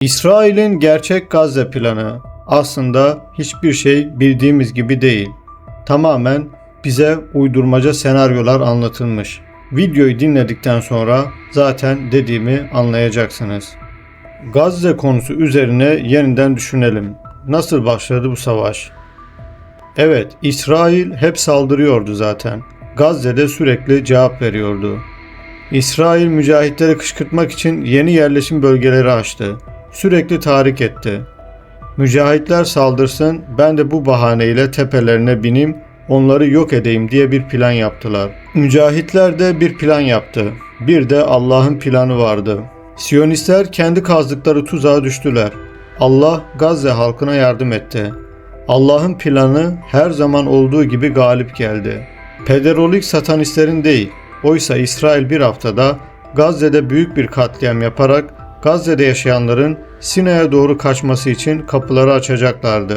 İsrail'in gerçek Gazze planı aslında hiçbir şey bildiğimiz gibi değil. Tamamen bize uydurmaca senaryolar anlatılmış. Videoyu dinledikten sonra zaten dediğimi anlayacaksınız. Gazze konusu üzerine yeniden düşünelim. Nasıl başladı bu savaş? Evet, İsrail hep saldırıyordu zaten. Gazze'de sürekli cevap veriyordu. İsrail mücahitleri kışkırtmak için yeni yerleşim bölgeleri açtı. Sürekli tahrik etti. Mücahitler saldırsın, ben de bu bahaneyle tepelerine bineyim, onları yok edeyim diye bir plan yaptılar. Mücahitler de bir plan yaptı. Bir de Allah'ın planı vardı. Siyonistler kendi kazdıkları tuzağa düştüler. Allah Gazze halkına yardım etti. Allah'ın planı her zaman olduğu gibi galip geldi. Pederolik satanistlerin değil, oysa İsrail bir haftada Gazze'de büyük bir katliam yaparak Gazze'de yaşayanların Sina'ya doğru kaçması için kapıları açacaklardı.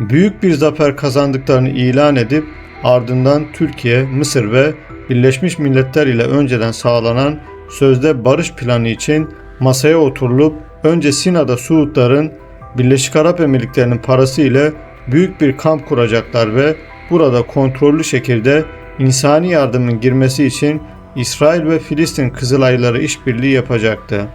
Büyük bir zafer kazandıklarını ilan edip ardından Türkiye, Mısır ve Birleşmiş Milletler ile önceden sağlanan sözde barış planı için masaya oturulup önce Sina'da Suudların Birleşik Arap Emirlikleri'nin parası ile büyük bir kamp kuracaklar ve burada kontrollü şekilde insani yardımın girmesi için İsrail ve Filistin Kızılayları işbirliği yapacaktı.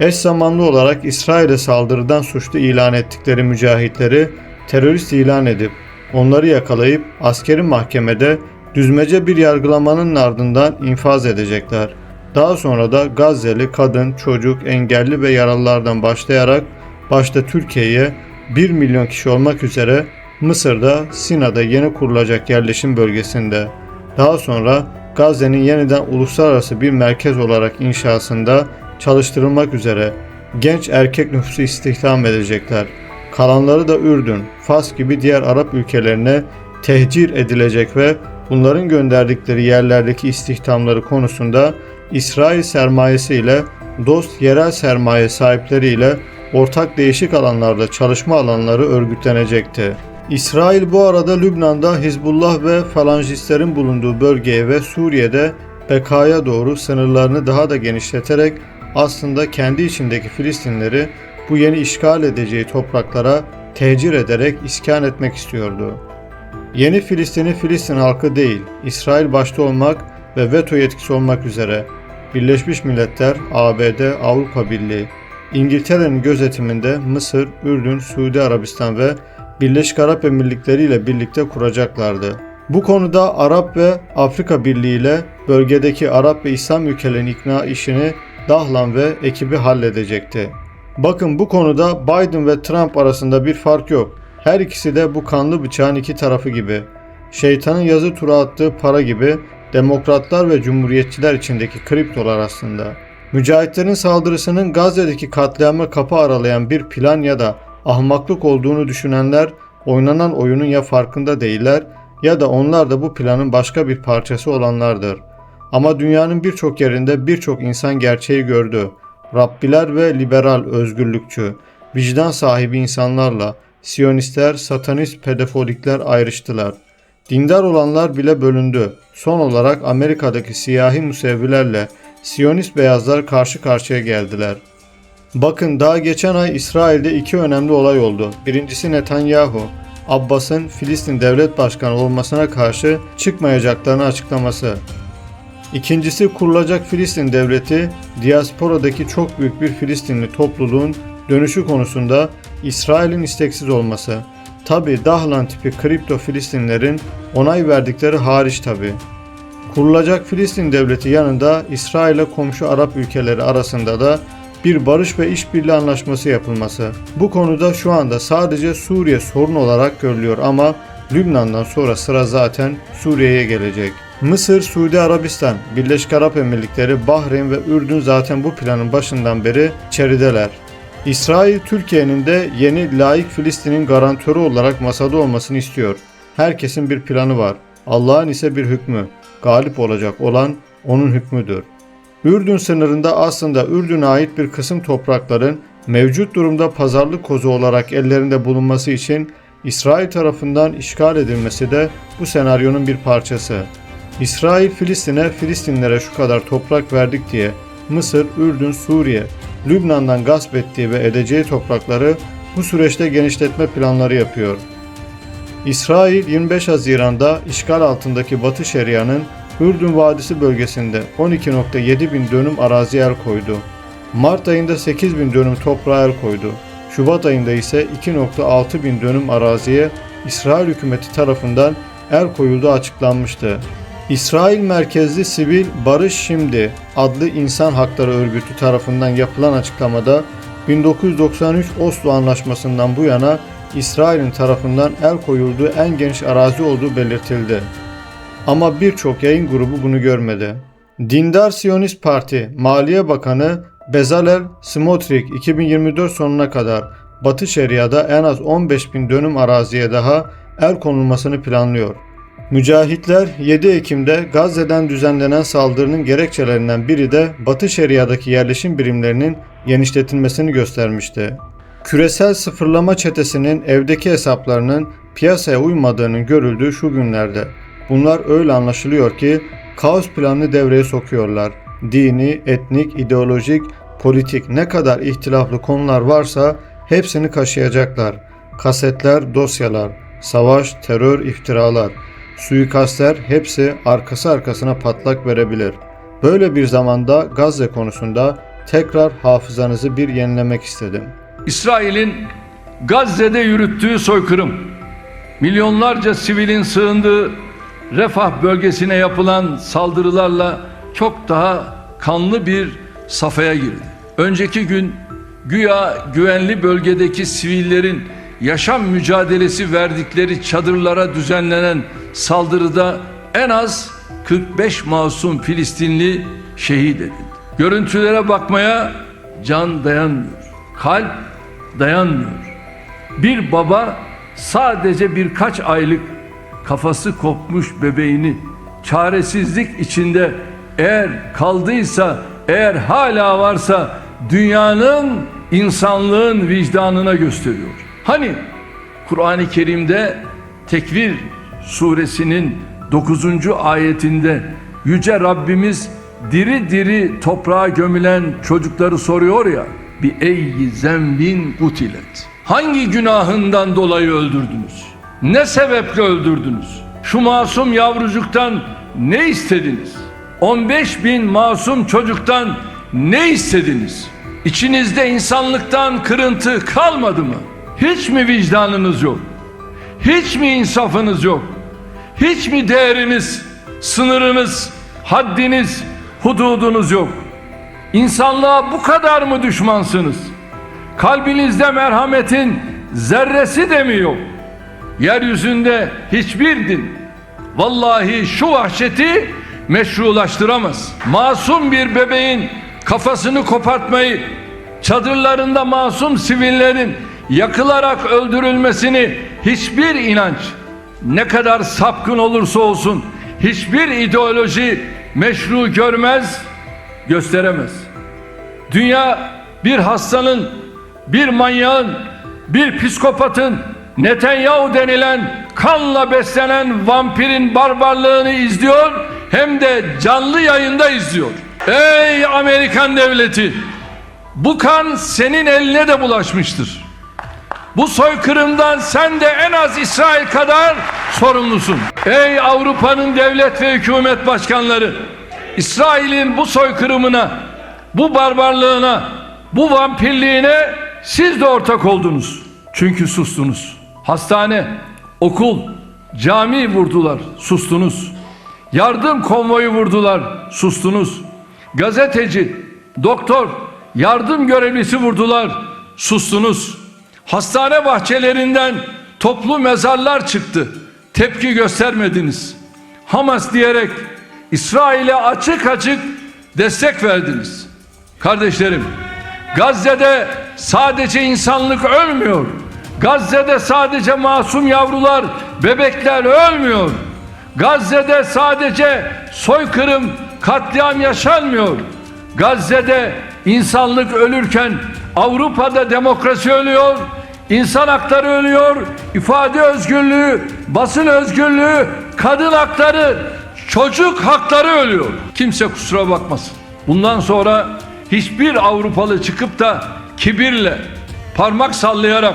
Eş zamanlı olarak İsrail'e saldırıdan suçlu ilan ettikleri mücahitleri terörist ilan edip onları yakalayıp askeri mahkemede düzmece bir yargılamanın ardından infaz edecekler. Daha sonra da Gazze'li kadın, çocuk, engelli ve yaralılardan başlayarak başta Türkiye'ye 1 milyon kişi olmak üzere Mısır'da Sina'da yeni kurulacak yerleşim bölgesinde daha sonra Gazze'nin yeniden uluslararası bir merkez olarak inşasında çalıştırılmak üzere genç erkek nüfusu istihdam edecekler. Kalanları da Ürdün, Fas gibi diğer Arap ülkelerine tehcir edilecek ve bunların gönderdikleri yerlerdeki istihdamları konusunda İsrail sermayesi ile dost yerel sermaye sahipleri ile ortak değişik alanlarda çalışma alanları örgütlenecekti. İsrail bu arada Lübnan'da Hizbullah ve Falancistlerin bulunduğu bölgeye ve Suriye'de Beka'ya doğru sınırlarını daha da genişleterek aslında kendi içindeki Filistinleri bu yeni işgal edeceği topraklara tecir ederek iskan etmek istiyordu. Yeni Filistin'i Filistin halkı değil, İsrail başta olmak ve veto yetkisi olmak üzere Birleşmiş Milletler, ABD, Avrupa Birliği, İngiltere'nin gözetiminde Mısır, Ürdün, Suudi Arabistan ve Birleşik Arap Emirlikleri ile birlikte kuracaklardı. Bu konuda Arap ve Afrika Birliği ile bölgedeki Arap ve İslam ülkelerinin ikna işini Dahlan ve ekibi halledecekti. Bakın bu konuda Biden ve Trump arasında bir fark yok. Her ikisi de bu kanlı bıçağın iki tarafı gibi. Şeytanın yazı tura attığı para gibi demokratlar ve cumhuriyetçiler içindeki kriptolar aslında. Mücahitlerin saldırısının Gazze'deki katliama kapı aralayan bir plan ya da ahmaklık olduğunu düşünenler oynanan oyunun ya farkında değiller ya da onlar da bu planın başka bir parçası olanlardır. Ama dünyanın birçok yerinde birçok insan gerçeği gördü. Rabbiler ve liberal özgürlükçü, vicdan sahibi insanlarla Siyonistler, satanist pedofolikler ayrıştılar. Dindar olanlar bile bölündü. Son olarak Amerika'daki siyahi musevvilerle Siyonist beyazlar karşı karşıya geldiler. Bakın daha geçen ay İsrail'de iki önemli olay oldu. Birincisi Netanyahu, Abbas'ın Filistin devlet başkanı olmasına karşı çıkmayacaklarını açıklaması. İkincisi kurulacak Filistin devleti, diasporadaki çok büyük bir Filistinli topluluğun dönüşü konusunda İsrail'in isteksiz olması. Tabi Dahlan tipi kripto Filistinlerin onay verdikleri hariç tabi. Kurulacak Filistin devleti yanında İsrail'e komşu Arap ülkeleri arasında da bir barış ve işbirliği anlaşması yapılması. Bu konuda şu anda sadece Suriye sorun olarak görülüyor ama Lübnan'dan sonra sıra zaten Suriye'ye gelecek. Mısır, Suudi Arabistan, Birleşik Arap Emirlikleri, Bahreyn ve Ürdün zaten bu planın başından beri içerideler. İsrail, Türkiye'nin de yeni laik Filistin'in garantörü olarak masada olmasını istiyor. Herkesin bir planı var. Allah'ın ise bir hükmü. Galip olacak olan onun hükmüdür. Ürdün sınırında aslında Ürdün'e ait bir kısım toprakların mevcut durumda pazarlık kozu olarak ellerinde bulunması için İsrail tarafından işgal edilmesi de bu senaryonun bir parçası. İsrail Filistin'e Filistinlere şu kadar toprak verdik diye Mısır, Ürdün, Suriye Lübnan'dan gasp ettiği ve edeceği toprakları bu süreçte genişletme planları yapıyor. İsrail 25 Haziran'da işgal altındaki Batı Şeria'nın Ürdün Vadisi bölgesinde 12.7 bin dönüm arazi el koydu. Mart ayında 8 bin dönüm toprağa el koydu. Şubat ayında ise 2.6 bin dönüm araziye İsrail hükümeti tarafından el koyulduğu açıklanmıştı. İsrail merkezli sivil Barış Şimdi adlı insan hakları örgütü tarafından yapılan açıklamada 1993 Oslo Anlaşması'ndan bu yana İsrail'in tarafından el koyulduğu en geniş arazi olduğu belirtildi. Ama birçok yayın grubu bunu görmedi. Dindar Siyonist Parti Maliye Bakanı Bezalel Smotrich 2024 sonuna kadar Batı Şeria'da en az 15 bin dönüm araziye daha el konulmasını planlıyor. Mücahitler 7 Ekim'de Gazze'den düzenlenen saldırının gerekçelerinden biri de Batı Şeria'daki yerleşim birimlerinin genişletilmesini göstermişti. Küresel sıfırlama çetesinin evdeki hesaplarının piyasaya uymadığının görüldüğü şu günlerde. Bunlar öyle anlaşılıyor ki kaos planını devreye sokuyorlar. Dini, etnik, ideolojik, politik ne kadar ihtilaflı konular varsa hepsini kaşıyacaklar. Kasetler, dosyalar, savaş, terör, iftiralar, suikastler hepsi arkası arkasına patlak verebilir. Böyle bir zamanda Gazze konusunda tekrar hafızanızı bir yenilemek istedim. İsrail'in Gazze'de yürüttüğü soykırım, milyonlarca sivilin sığındığı Refah bölgesine yapılan saldırılarla çok daha kanlı bir safhaya girdi. Önceki gün güya güvenli bölgedeki sivillerin yaşam mücadelesi verdikleri çadırlara düzenlenen saldırıda en az 45 masum Filistinli şehit edildi. Görüntülere bakmaya can dayanmıyor. Kalp dayanmıyor. Bir baba sadece birkaç aylık kafası kopmuş bebeğini çaresizlik içinde eğer kaldıysa, eğer hala varsa dünyanın insanlığın vicdanına gösteriyor. Hani Kur'an-ı Kerim'de Tekvir suresinin 9. ayetinde yüce Rabbimiz diri diri toprağa gömülen çocukları soruyor ya bir ey zembin kutilet. Hangi günahından dolayı öldürdünüz? Ne sebeple öldürdünüz? Şu masum yavrucuktan ne istediniz? 15 bin masum çocuktan ne istediniz? İçinizde insanlıktan kırıntı kalmadı mı? Hiç mi vicdanınız yok? Hiç mi insafınız yok? Hiç mi değeriniz, sınırınız, haddiniz, hududunuz yok? İnsanlığa bu kadar mı düşmansınız? Kalbinizde merhametin zerresi de mi yok? Yeryüzünde hiçbir din vallahi şu vahşeti meşrulaştıramaz. Masum bir bebeğin kafasını kopartmayı, çadırlarında masum sivillerin yakılarak öldürülmesini hiçbir inanç ne kadar sapkın olursa olsun hiçbir ideoloji meşru görmez, gösteremez. Dünya bir hastanın, bir manyağın, bir psikopatın, Netanyahu denilen kanla beslenen vampirin barbarlığını izliyor hem de canlı yayında izliyor. Ey Amerikan devleti! Bu kan senin eline de bulaşmıştır. Bu soykırımdan sen de en az İsrail kadar sorumlusun. Ey Avrupa'nın devlet ve hükümet başkanları! İsrail'in bu soykırımına, bu barbarlığına, bu vampirliğine siz de ortak oldunuz. Çünkü sustunuz. Hastane, okul, cami vurdular, sustunuz. Yardım konvoyu vurdular, sustunuz. Gazeteci, doktor, yardım görevlisi vurdular, sustunuz. Hastane bahçelerinden toplu mezarlar çıktı. Tepki göstermediniz. Hamas diyerek İsrail'e açık açık destek verdiniz. Kardeşlerim, Gazze'de sadece insanlık ölmüyor. Gazze'de sadece masum yavrular, bebekler ölmüyor. Gazze'de sadece soykırım, katliam yaşanmıyor. Gazze'de insanlık ölürken Avrupa'da demokrasi ölüyor, insan hakları ölüyor, ifade özgürlüğü, basın özgürlüğü, kadın hakları, çocuk hakları ölüyor. Kimse kusura bakmasın. Bundan sonra hiçbir Avrupalı çıkıp da kibirle, parmak sallayarak,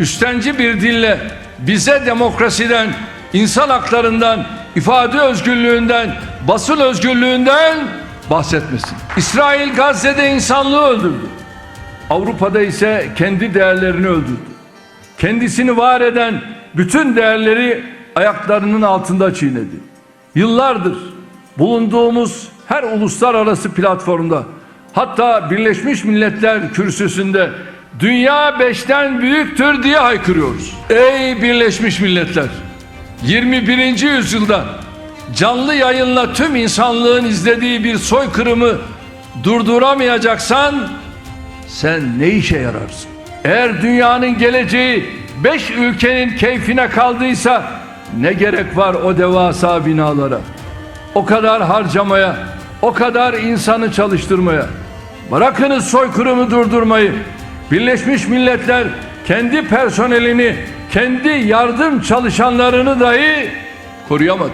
üstenci bir dille bize demokrasiden, insan haklarından, ifade özgürlüğünden, basın özgürlüğünden bahsetmesin. İsrail Gazze'de insanlığı öldürdü. Avrupa'da ise kendi değerlerini öldürdü. Kendisini var eden bütün değerleri ayaklarının altında çiğnedi. Yıllardır bulunduğumuz her uluslararası platformda hatta Birleşmiş Milletler kürsüsünde dünya beşten büyüktür diye haykırıyoruz. Ey Birleşmiş Milletler! 21. yüzyılda canlı yayınla tüm insanlığın izlediği bir soykırımı durduramayacaksan sen ne işe yararsın? Eğer dünyanın geleceği beş ülkenin keyfine kaldıysa ne gerek var o devasa binalara? O kadar harcamaya, o kadar insanı çalıştırmaya. Bırakınız soykırımı durdurmayı. Birleşmiş Milletler kendi personelini, kendi yardım çalışanlarını dahi koruyamadı.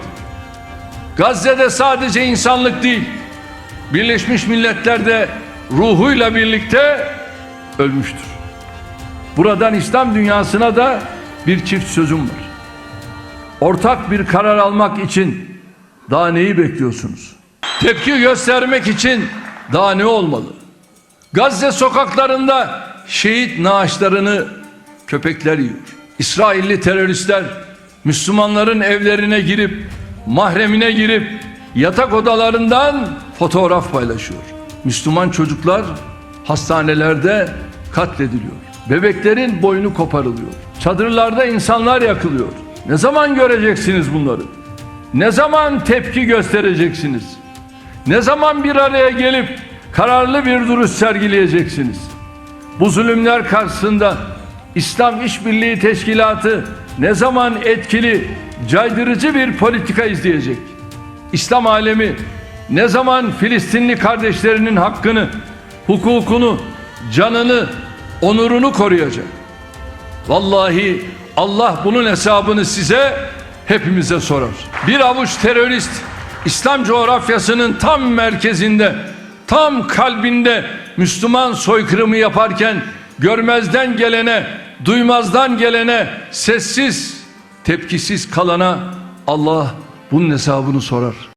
Gazze'de sadece insanlık değil, Birleşmiş Milletler de ruhuyla birlikte ölmüştür. Buradan İslam dünyasına da bir çift sözüm var. Ortak bir karar almak için daha neyi bekliyorsunuz? Tepki göstermek için daha ne olmalı? Gazze sokaklarında şehit naaşlarını köpekler yiyor. İsrailli teröristler Müslümanların evlerine girip mahremine girip yatak odalarından fotoğraf paylaşıyor. Müslüman çocuklar hastanelerde katlediliyor. Bebeklerin boynu koparılıyor. Çadırlarda insanlar yakılıyor. Ne zaman göreceksiniz bunları? Ne zaman tepki göstereceksiniz? Ne zaman bir araya gelip kararlı bir duruş sergileyeceksiniz? Bu zulümler karşısında İslam İşbirliği Teşkilatı ne zaman etkili, caydırıcı bir politika izleyecek? İslam alemi ne zaman Filistinli kardeşlerinin hakkını, hukukunu, canını, onurunu koruyacak? Vallahi Allah bunun hesabını size hepimize sorar. Bir avuç terörist İslam coğrafyasının tam merkezinde, tam kalbinde Müslüman soykırımı yaparken görmezden gelene, duymazdan gelene, sessiz, tepkisiz kalana Allah bunun hesabını sorar.